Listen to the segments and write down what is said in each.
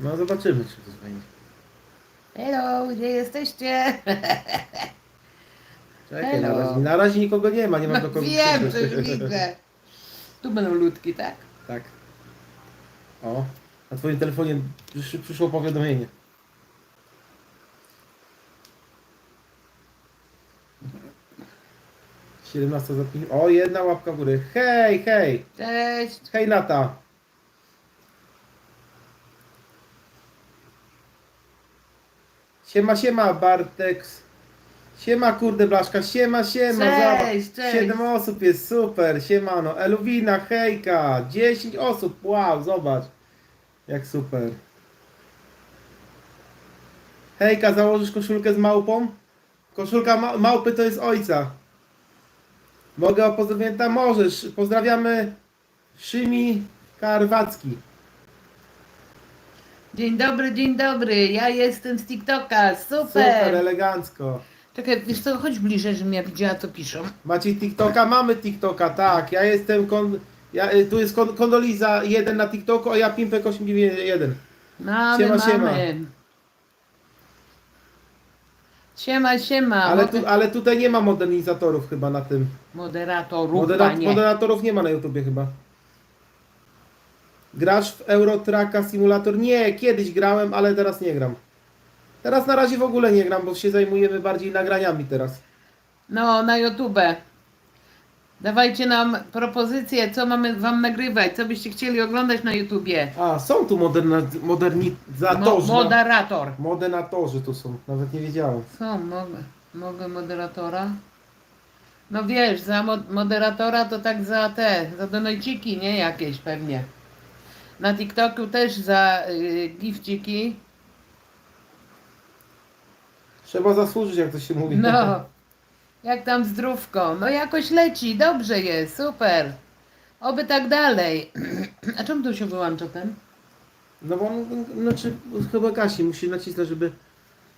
No zobaczymy, czy to będzie. Hello, gdzie jesteście? Czekaj, na Hello. razie, na razie nikogo nie ma, nie mam No do kogo wiem, coś widzę. Tu będą ludki, tak? Tak. O, na twoim telefonie przysz, przyszło powiadomienie. Siedemnasta za pięć. O, jedna łapka w górę. Hej, hej! Cześć. Hej, lata! Siema, siema, Bartek. Siema, kurde, Blaszka. Siema, siema. Cześć, zobacz. cześć. Siedem osób jest, super. Siemano. Eluwina, hejka. Dziesięć osób, wow, zobacz. Jak super. Hejka, założysz koszulkę z małpą? Koszulka ma małpy to jest ojca. Mogę o pozdrowienia? Możesz. Pozdrawiamy Szymi Karwacki. Dzień dobry, dzień dobry. Ja jestem z TikToka. Super. Super, elegancko. Czekaj, wiesz co, chodź bliżej, żebym ja widziała, co piszą. Macie TikToka? Mamy TikToka, tak. Ja jestem kon... Ja, y, tu jest kon Kondoliza 1 na TikToku, a ja Pimpek 891. Mamy, Siema, mamy. siema. Siema. Ale, tu, ale tutaj nie ma modernizatorów chyba na tym. Moderatorów, Modera panie. moderatorów nie ma na YouTubie chyba. Grasz w Eurotracka Simulator? Nie, kiedyś grałem, ale teraz nie gram. Teraz na razie w ogóle nie gram, bo się zajmujemy bardziej nagraniami teraz. No, na YouTube. Dawajcie nam propozycje, co mamy wam nagrywać, co byście chcieli oglądać na YouTubie. A, są tu moderna Mo modernizatorzy. moderator. Moderatorzy tu są, nawet nie wiedziałem. Co, mogę, mogę moderatora? No wiesz, za mo moderatora to tak za te, za donajciki, nie? Jakieś pewnie. Na TikToku też za y, gifciki. Trzeba zasłużyć, jak to się mówi. No, jak tam zdrówko? No jakoś leci, dobrze jest, super. Oby tak dalej. A czemu tu się wyłącza ten? No bo znaczy, chyba gasi, musisz nacisnąć, żeby...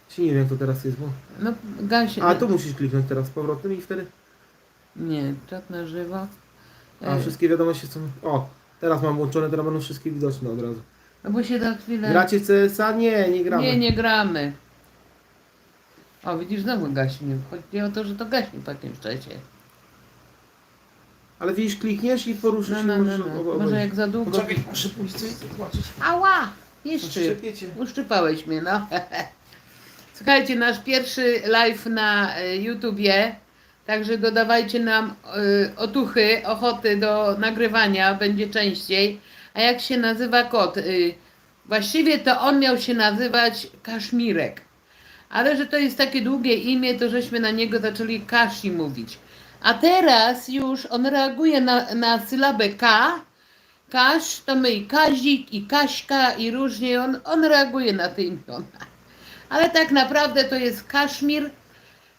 Czy nie wiem, jak to teraz jest, bo... No, gasie. A, tu musisz kliknąć teraz z powrotem i wtedy... Nie, czat na żywo. A, E, wszystkie wiadomości są... O, teraz mam włączone, teraz będą wszystkie widoczne od razu. No bo się za chwilę... Gracie CSa? Nie, nie gramy. Nie, nie gramy. O, widzisz, znowu gaśnie. Chodzi o to, że to gaśnie po jakimś czasie. Ale widzisz, klikniesz i poruszysz No, się, no, no, możesz no. ob- Może jak za długo. Poczekaj, muszę pójść coś zobaczyć. Ała! Jeszcze. Uszczypałeś mnie, no. Słuchajcie, nasz pierwszy live na y, YouTubie. Także dodawajcie nam y, otuchy, ochoty do nagrywania, będzie częściej. A jak się nazywa kot? Y, właściwie to on miał się nazywać Kaszmirek. Ale że to jest takie długie imię, to żeśmy na niego zaczęli Kashi mówić. A teraz już on reaguje na, na sylabę K. Kasz to my i Kazik, i Kaśka, i różnie on, on reaguje na te imiona. Ale tak naprawdę to jest Kaszmir,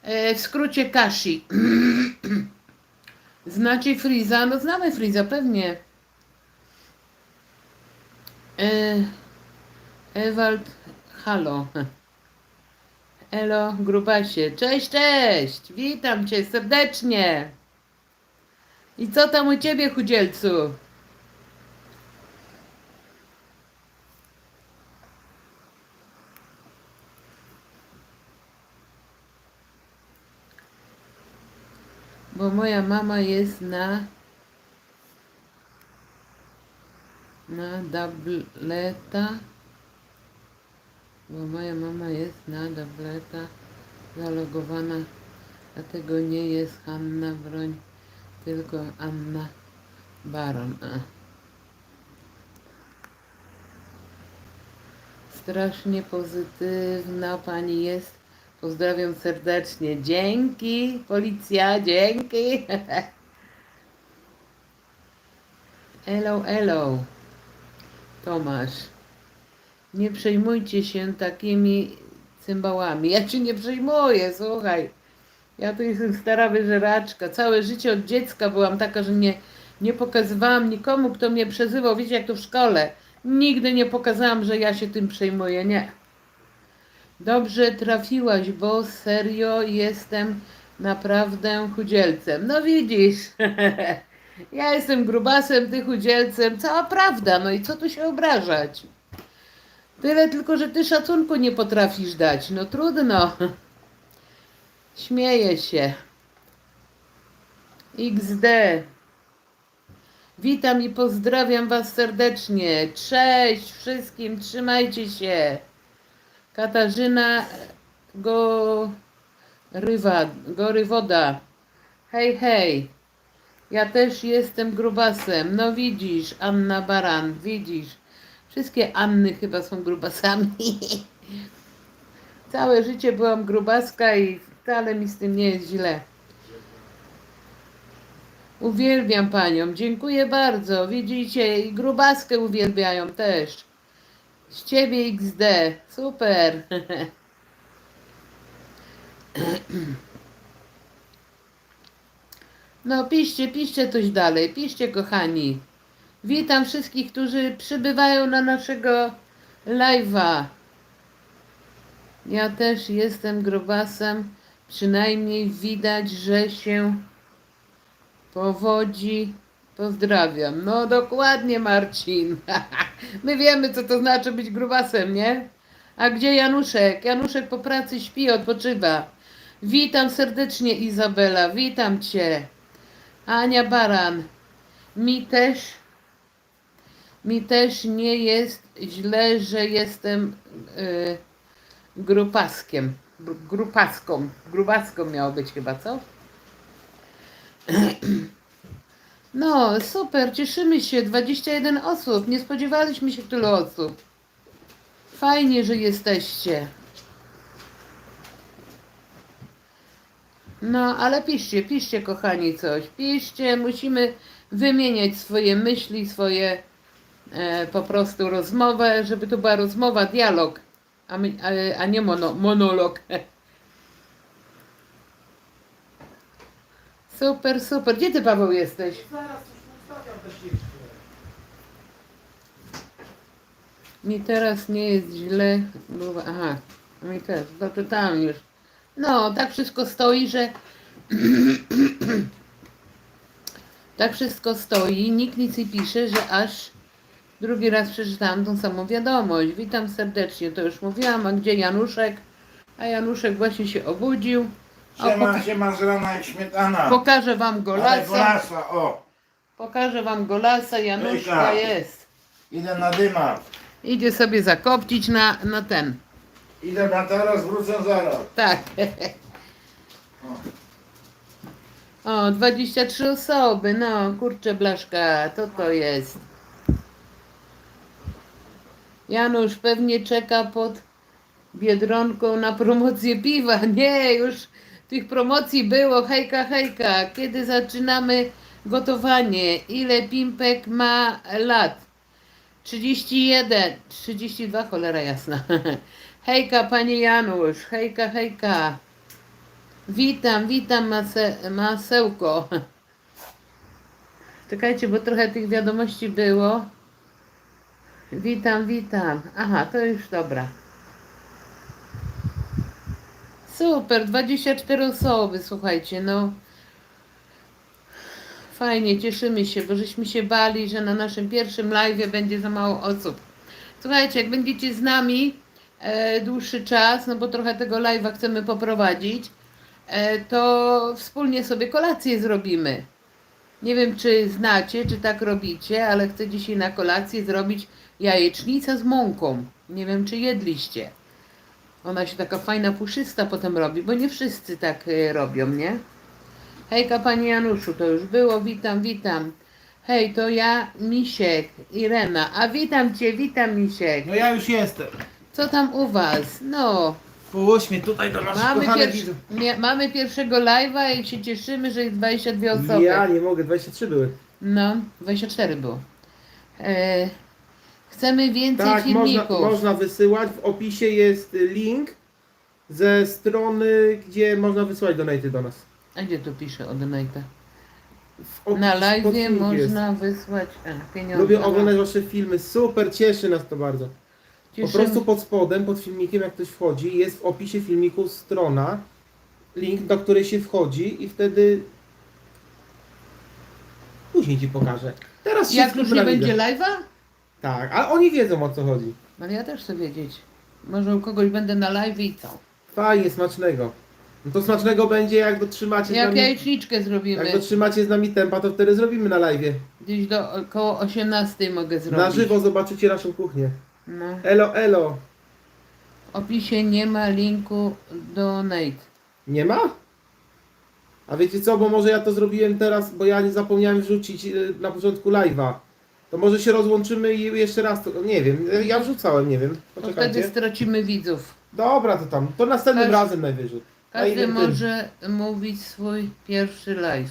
w skrócie Kashi. Znacie Friza? No znamy Friza, pewnie. E, Ewald, halo. Elo, grubasie. Cześć, cześć! Witam cię serdecznie. I co tam u ciebie, chudzielcu? Bo moja mama jest na na tableta. Bo moja mama jest na tableta zalogowana, dlatego nie jest Hanna Broń, tylko Anna Baron. Strasznie pozytywna pani jest. Pozdrawiam serdecznie. Dzięki, policja, dzięki. Elo, elo. Tomasz. Nie przejmujcie się takimi cymbałami. Ja cię nie przejmuję, słuchaj. Ja tu jestem stara wyżeraczka. Całe życie od dziecka byłam taka, że nie, nie pokazywałam nikomu, kto mnie przezywał. Wiecie, jak to w szkole. Nigdy nie pokazałam, że ja się tym przejmuję. Nie. Dobrze trafiłaś, bo serio jestem naprawdę chudzielcem. No widzisz, ja jestem grubasem, ty chudzielcem, cała prawda, no i co tu się obrażać? Tyle tylko, że ty szacunku nie potrafisz dać. No trudno. Śmieję się. XD. Witam i pozdrawiam Was serdecznie. Cześć wszystkim, trzymajcie się. Katarzyna Gorywa, Gorywoda. Hej, hej. Ja też jestem grubasem. No widzisz, Anna Baran, widzisz. Wszystkie Anny chyba są grubasami. Całe życie byłam grubaska i wcale mi z tym nie jest źle. Uwielbiam panią, dziękuję bardzo. Widzicie, i grubaskę uwielbiają też. Z ciebie XD, super. No piszcie, piszcie coś dalej, piszcie kochani. Witam wszystkich, którzy przybywają na naszego live'a. Ja też jestem grobasem. Przynajmniej widać, że się powodzi. Pozdrawiam. No dokładnie, Marcin. My wiemy, co to znaczy być grubasem, nie? A gdzie Januszek? Januszek po pracy śpi, odpoczywa. Witam serdecznie, Izabela. Witam cię. Ania Baran. Mi też mi też nie jest źle, że jestem y, grupaskiem. Gru- Grupaską. Grubaską miało być chyba, co? No, super, cieszymy się. 21 osób. Nie spodziewaliśmy się tylu osób. Fajnie, że jesteście. No, ale piszcie, piszcie, kochani, coś. Piszcie, musimy wymieniać swoje myśli, swoje e, po prostu rozmowę, żeby to była rozmowa, dialog, a, my, a, a nie mono, monolog. Super, super. Gdzie ty, Paweł, jesteś? Zaraz już ustawiam. Mi teraz nie jest źle. Bo, aha, mi też, doczytałam już. No, tak wszystko stoi, że. tak wszystko stoi, nikt nic nie pisze, że aż drugi raz przeczytałam tą samą wiadomość. Witam serdecznie, to już mówiłam, a gdzie Januszek? A Januszek właśnie się obudził. Siema, siema, zrana jak śmietana. pokażę wam Ale golasa. golasa, o. Pokażę wam golasa, Januszka jest. Idę na dyma. Idzie sobie zakopcić na, na ten. Idę na teraz, wrócę zaraz. Tak. O, 23 osoby, no kurczę blaszka, to to jest. Janusz pewnie czeka pod Biedronką na promocję piwa. Nie, już tych promocji było. Hejka, hejka. Kiedy zaczynamy gotowanie? Ile Pimpek ma lat? 31, 32, cholera jasna. Hejka, panie Janusz, hejka, hejka. Witam, witam mase, masełko. Czekajcie, bo trochę tych wiadomości było. Witam, witam. Aha, to już dobra. Super, 24 osoby, słuchajcie, no. Fajnie, cieszymy się, bo żeśmy się bali, że na naszym pierwszym live będzie za mało osób. Słuchajcie, jak będziecie z nami e, dłuższy czas, no bo trochę tego live'a chcemy poprowadzić, e, to wspólnie sobie kolację zrobimy. Nie wiem, czy znacie, czy tak robicie, ale chcę dzisiaj na kolację zrobić jajecznicę z mąką. Nie wiem, czy jedliście. Ona się taka fajna, puszysta potem robi, bo nie wszyscy tak e, robią, nie? Hejka, panie Januszu, to już było. Witam, witam. Hej, to ja, Misiek, Irena. A witam cię, witam, Misiek. No ja już jestem. Co tam u was? No, Puść mnie tutaj do naszych mamy, pierwszy, mia- mamy pierwszego live'a i się cieszymy, że jest 22 osoby. Ja nie mogę, 23 były. No, 24 było. E, chcemy więcej Tak, można, filmików. można wysyłać. W opisie jest link ze strony, gdzie można wysyłać donaty do nas. A gdzie tu pisze o donate? W opis- Na pod live filmik można wysłać a, pieniądze. Lubię oglądać wasze filmy, super, cieszy nas to bardzo. Po Cieszymy- prostu pod spodem, pod filmikiem, jak ktoś wchodzi, jest w opisie filmiku strona, link, do której się wchodzi i wtedy później ci pokażę. Teraz Jak wszystko już nie będzie live'a? Tak, ale oni wiedzą o co chodzi. Ale ja też chcę wiedzieć. Może u kogoś będę na live i co? Fajnie, smacznego. No to smacznego będzie jak dotrzymacie z Jak nami. jajeczniczkę zrobimy. Jak dotrzymacie z nami tempa, to wtedy zrobimy na live. Gdzieś do około 18 mogę zrobić. Na żywo zobaczycie naszą kuchnię. No. Elo, elo. W opisie nie ma linku donate. Nie ma? A wiecie co, bo może ja to zrobiłem teraz, bo ja nie zapomniałem wrzucić y, na początku live'a. To może się rozłączymy i jeszcze raz to, nie wiem, ja wrzucałem, nie wiem. To wtedy Poczekajcie. stracimy widzów. Dobra, to tam, to następnym Każdy- razem najwyżej. Na Każdy innym tym. może mówić swój pierwszy live.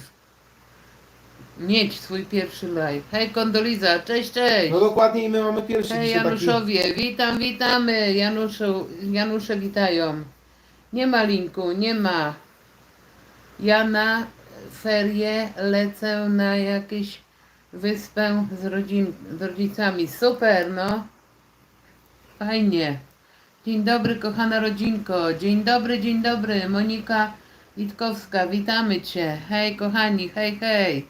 Mieć swój pierwszy live. Hej Kondoliza, cześć, cześć. No dokładnie i my mamy pierwszy Hej dzisiaj taki. Januszowie, witam, witamy. Januszu, Janusze witają. Nie ma linku, nie ma. Ja na ferie lecę na jakieś wyspę z, rodzin, z rodzicami. Super, no. Fajnie. Dzień dobry, kochana rodzinko. Dzień dobry, dzień dobry. Monika Witkowska, witamy Cię. Hej, kochani, hej, hej.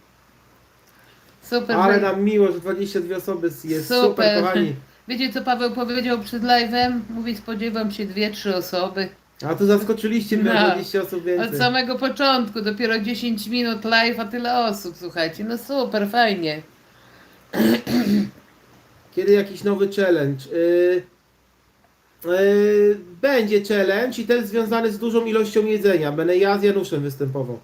Super. Ale nam miło, że 22 osoby jest. Super, Super. kochani. Wiecie co Paweł powiedział przed live'em? Mówi spodziewam się dwie, trzy osoby. A tu zaskoczyliście mnie No. 20 osób więcej. Od samego początku, dopiero 10 minut live, a tyle osób, słuchajcie. No super, fajnie. Kiedy jakiś nowy challenge? Yy, yy, będzie challenge i ten związany z dużą ilością jedzenia. Będę ja z Januszem występował.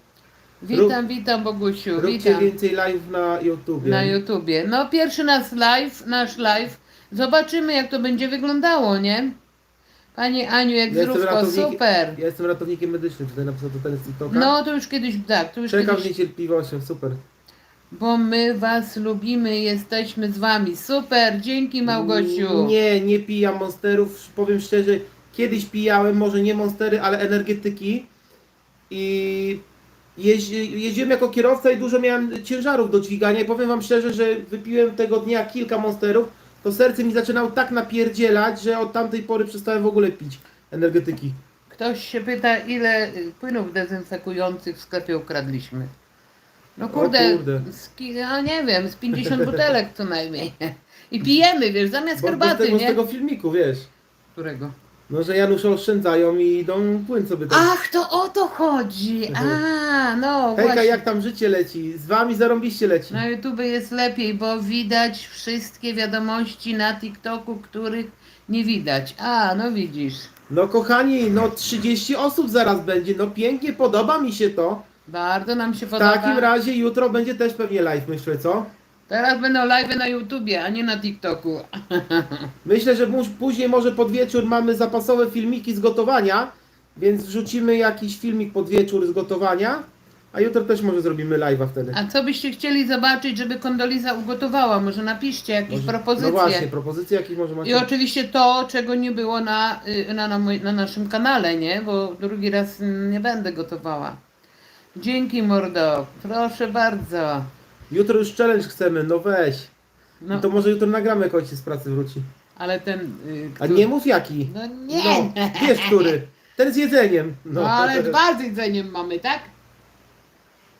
Witam, witam Bogusiu, Róbcie witam więcej live na YouTubie. na YouTubie. No pierwszy nasz live, nasz live. Zobaczymy jak to będzie wyglądało, nie? Pani Aniu, jak Ja zdrówko, super. Ja jestem ratownikiem medycznym, tutaj napisał ten z TikToka. No to już kiedyś, tak, to już Czekam z kiedyś, niecierpliwością, super. bo my was lubimy, jesteśmy z wami. Super, dzięki Małgosiu. Nie, nie pijam monsterów. Powiem szczerze, kiedyś pijałem, może nie monstery, ale energetyki. I jeździ, jeździłem jako kierowca i dużo miałem ciężarów do dźwigania. I powiem wam szczerze, że wypiłem tego dnia kilka monsterów. To serce mi zaczynało tak napierdzielać, że od tamtej pory przestałem w ogóle pić energetyki. Ktoś się pyta, ile y, płynów dezynfekujących w sklepie ukradliśmy. No kurde, kurde. Z, ki- no nie wiem, z 50 butelek co najmniej. I pijemy, wiesz, zamiast Bo, bo, z herbaty, tego, z nie? tego filmiku, wiesz. Którego? No, że Janusze oszczędzają i idą płyn sobie tam. Ach, to o to chodzi. A, no Hejka, właśnie. jak tam życie leci? Z wami zarąbiście leci. Na YouTube jest lepiej, bo widać wszystkie wiadomości na TikToku, których nie widać. A, no widzisz. No kochani, no 30 osób zaraz będzie, no pięknie, podoba mi się to. Bardzo nam się W podoba. takim razie jutro będzie też pewnie live, myślę, co? Teraz będą live na YouTubie, a nie na TikToku. Myślę, że później może pod wieczór mamy zapasowe filmiki z gotowania, więc wrzucimy jakiś filmik pod wieczór z gotowania, a jutro też może zrobimy live'a wtedy. A co byście chcieli zobaczyć, żeby Kondoliza ugotowała? Może napiszcie jakieś Może- propozycje. No właśnie, propozycje jakieś może macie? I oczywiście to, czego nie było na, y, na, na, na naszym kanale, nie? Bo drugi raz mm, nie będę gotowała. Dzięki mordo, proszę bardzo. Jutro już challenge chcemy, no weź. No, No to może jutro nagramy, jak ojciec z pracy wróci. ale ten... Y, A który- nie mów jaki. No nie, No, wiesz który. Ten z jedzeniem. no, ale dwa z jedzeniem mamy, tak?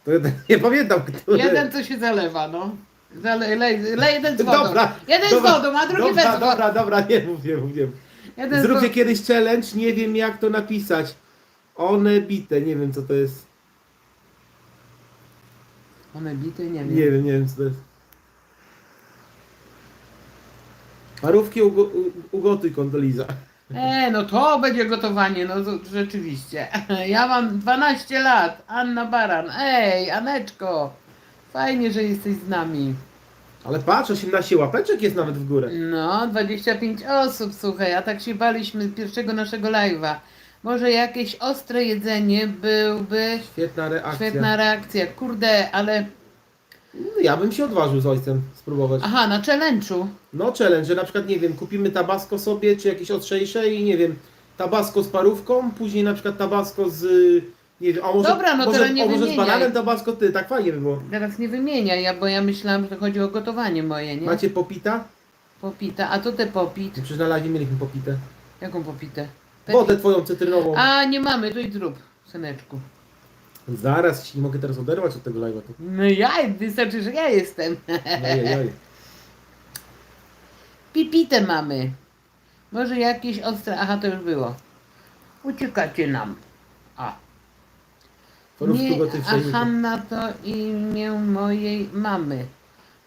To nie pamiętam, który. Jeden co się zalewa, no. Zale, lej, lej jeden z wodą. Dobra, jeden dobra, z wodą, a drugi dobra, bez wody. Dobra, dobra, nie mów, nie mów, nie mów. Jeden z Zróbcie wodą. kiedyś challenge, nie wiem jak to napisać. One bite, nie wiem co to jest. Bity, nie wiem. Nie wiem, nie wiem co to jest. Parówki ugo, ugotuj kondoliza. E, no to będzie gotowanie, no to, rzeczywiście. Ja mam 12 lat, Anna Baran. Ej, Aneczko, fajnie, że jesteś z nami. Ale patrz, 18 łapeczek jest nawet w górę. No, 25 osób, słuchaj, a tak się baliśmy pierwszego naszego live'a. Może jakieś ostre jedzenie byłby Świetna reakcja. świetna reakcja. Kurde, ale... No, Ja bym się odważył z ojcem spróbować. Aha, na challenge'u. No challenge, że na przykład nie wiem, kupimy tabasco sobie, czy jakieś ostrzejsze i nie wiem, tabasco z parówką, później na przykład tabasco z, nie wiem, a może, Dobra, no może, teraz nie a może z wymieniaj. bananem tabasco ty, tak fajnie by było. Teraz nie wymieniaj, ja, bo ja myślałam, że chodzi o gotowanie moje, nie? Macie popita? Popita, a to te popit. Przecież na live mieliśmy popitę. Jaką popitę? Wodę twoją cytrynową. A, nie mamy, to i zrób, syneczku. Zaraz ci nie mogę teraz oderwać od tego live'a. to- No ja, wystarczy, że ja jestem. Ojej, oj. pipite mamy. Może jakieś ostre. Aha, to już było. Uciekacie nam. A. Nie, a. Hanna to imię mojej mamy.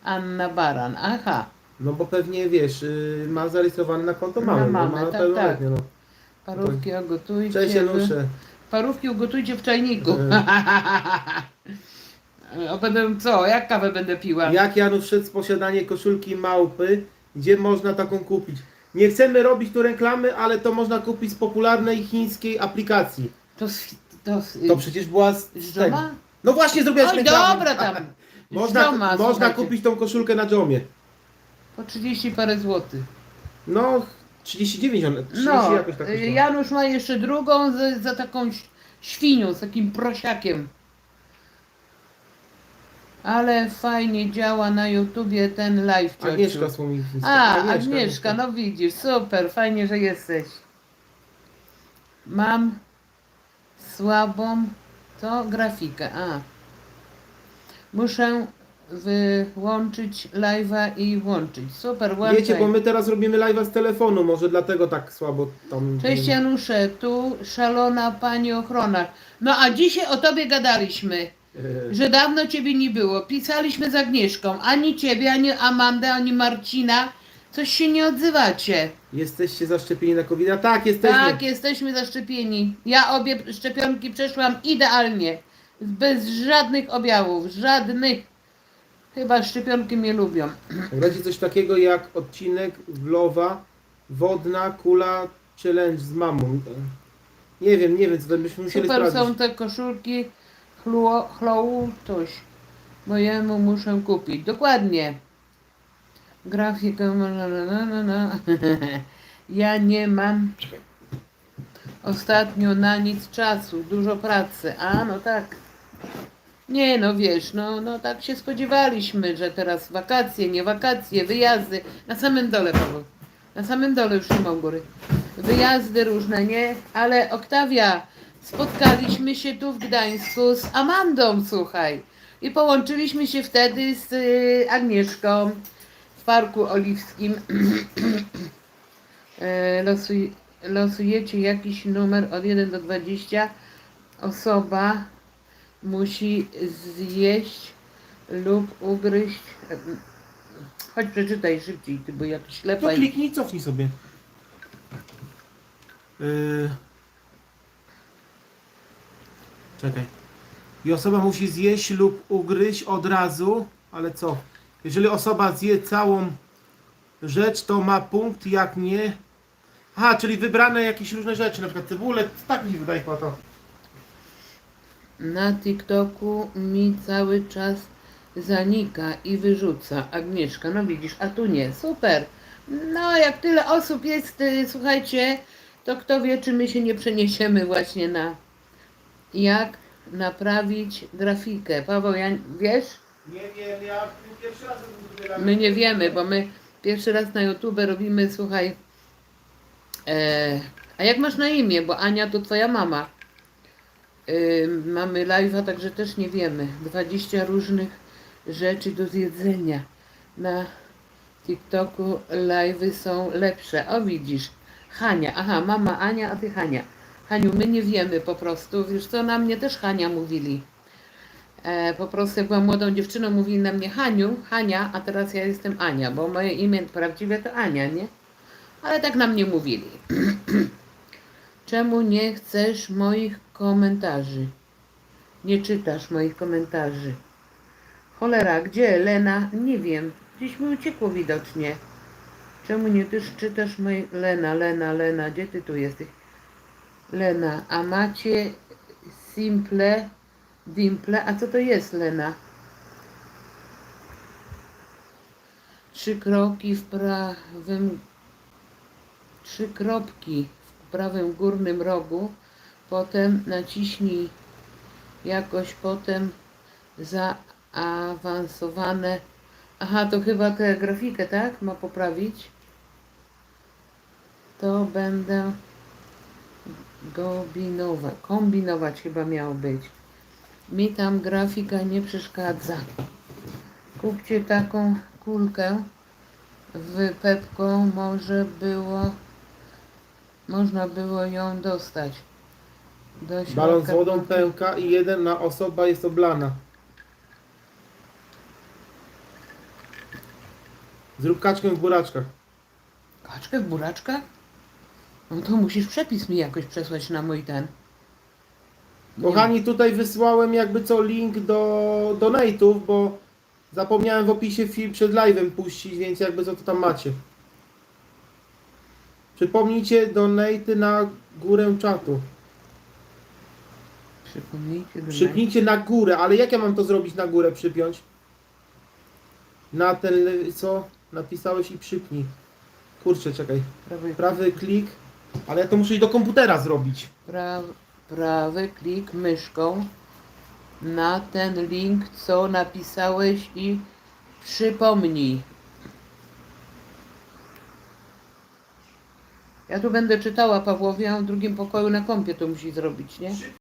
Anna Baran. Aha. No bo pewnie wiesz, y, ma zarejestrowane na konto Na mamy, mamę, bo ma tak, pełnoletnie, no. Parówki ogotujcie. Cześć Janusze. Parówki ugotujcie w czajniku. E. A będę co? Jak kawę będę piła? Jak Janusz szedł z posiadanie koszulki małpy, gdzie można taką kupić? Nie chcemy robić tu reklamy, ale to można kupić z popularnej chińskiej aplikacji. To, z- to, z- To przecież była z, z z tego. No właśnie zrobiłaś Oj, reklamę. dobra tam. Można, Dżoma, można słuchajcie. kupić tą koszulkę na Jomie. Po 30 parę złotych. No, 39, one- 30 No, jakoś tak. kosztowała. Janusz ma jeszcze drugą za, za taką ś- świnią, z takim prosiakiem. Ale fajnie działa na YouTubie ten live. ciociu. Agnieszka Słomińska. A, Agnieszka, no widzisz, super, fajnie, że jesteś. Mam słabą, to grafikę, a. Muszę wyłączyć live'a i włączyć. Super, włączaj. Wiecie, bo my teraz robimy live'a z telefonu, może dlatego tak słabo tam... Cześć Janusze, tu szalona pani ochrona. No a dzisiaj o tobie gadaliśmy, E, że dawno ciebie nie było. Pisaliśmy z Agnieszką. Ani ciebie, ani Amandę, ani Marcina. Coś się nie odzywacie. Jesteście zaszczepieni na covid -a? Tak, jesteśmy. Tak, jesteśmy zaszczepieni. Ja obie szczepionki przeszłam idealnie. Bez żadnych objawów. Żadnych. Chyba szczepionki mnie lubią. Będzie coś takiego jak odcinek Vlowa Wodna Kula Challenge z mamą. Nie wiem, nie wiem, co to byśmy musieli Super sprawdzić. są te koszulki. Chlo, chloutuś. Mojemu muszę kupić. Dokładnie. Grafikę. na, na, na, na, na. Ja nie mam ostatnio na nic czasu. Dużo pracy. A, no tak. Nie, no wiesz, no, no tak się spodziewaliśmy, że teraz wakacje, nie wakacje, wyjazdy. Na samym dole, Paweł. Na samym dole już nie mam góry. Wyjazdy różne, nie? Ale Oktawia, spotkaliśmy się tu w Gdańsku z Amandą, słuchaj. I połączyliśmy się wtedy z y, Agnieszką w Parku Oliwskim. E, Losuj, losujecie jakiś numer od 1 do 20. Osoba musi zjeść lub ugryźć. Chodź przeczytaj szybciej, ty, bo jakiś To lepaj. kliknij, cofnij sobie. Yy... Czekaj. I osoba musi zjeść lub ugryźć od razu, ale co? Jeżeli osoba zje całą rzecz, to ma punkt, jak nie... Aha, czyli wybrane jakieś różne rzeczy, na przykład cebulę, tak mi się wydaje chyba to. Na TikToku mi cały czas zanika i wyrzuca Agnieszka. No widzisz, a tu nie. Super. No jak tyle osób jest, y, słuchajcie, to kto wie, czy my się nie przeniesiemy właśnie na jak naprawić grafikę. Paweł, ja, wiesz? Nie wiem, ja pierwszy raz. My nie wiemy, bo my pierwszy raz na YouTube robimy, słuchaj. E, a jak masz na imię? Bo Ania to twoja mama. E, mamy live'a, także też nie wiemy. 20 różnych rzeczy do zjedzenia. Na TikToku live'y są lepsze. O widzisz. Hania. Aha, mama Ania, a ty Hania. Haniu, my nie wiemy po prostu. Wiesz co, na mnie też Hania mówili. E, po prostu jak byłam młodą dziewczyną, mówili na mnie Haniu, Hania, a teraz ja jestem Ania, bo moje imię prawdziwe to Ania, nie? Ale tak na mnie mówili. Czemu nie chcesz moich komentarzy? Nie czytasz moich komentarzy. Cholera, gdzie Lena? Nie wiem. Gdzieś mi uciekło widocznie. Czemu nie też czytasz mojej... Lena, Lena, Lena, gdzie ty tu jesteś? Lena, a macie simple Dimple, a co to jest Lena? Trzy kroki w prawym, trzy kropki w prawym górnym rogu, potem naciśnij jakoś potem zaawansowane. Aha, to chyba tę grafikę, tak? Ma poprawić. To będę kombinować. Kombinować chyba miało być. Mi tam grafika nie przeszkadza. Kupcie taką kulkę wypepką może było można było ją dostać. Do Balon z wodą pęka i jedna osoba jest oblana. Zrób kaczkę w buraczkach. Kaczkę w buraczkach? No to musisz przepis mi jakoś przesłać na mój ten. Nie Kochani, tutaj wysłałem jakby co link do donate'ów, bo zapomniałem w opisie film przed live'em puścić, więc jakby co to tam macie. Przypomnijcie donate'y na górę czatu. Przypomnijcie do Przypnijcie na górę, ale jak ja mam to zrobić na górę przypiąć? Na ten, co napisałeś i przypnij. Kurczę, czekaj. prawy, Prawy klik, ale ja to muszę i do komputera zrobić. pra, prawy klik myszką na ten link, co napisałeś i przypomnij. Ja tu będę czytała Pawłowi, a on w drugim pokoju na kąpie to musi zrobić, nie?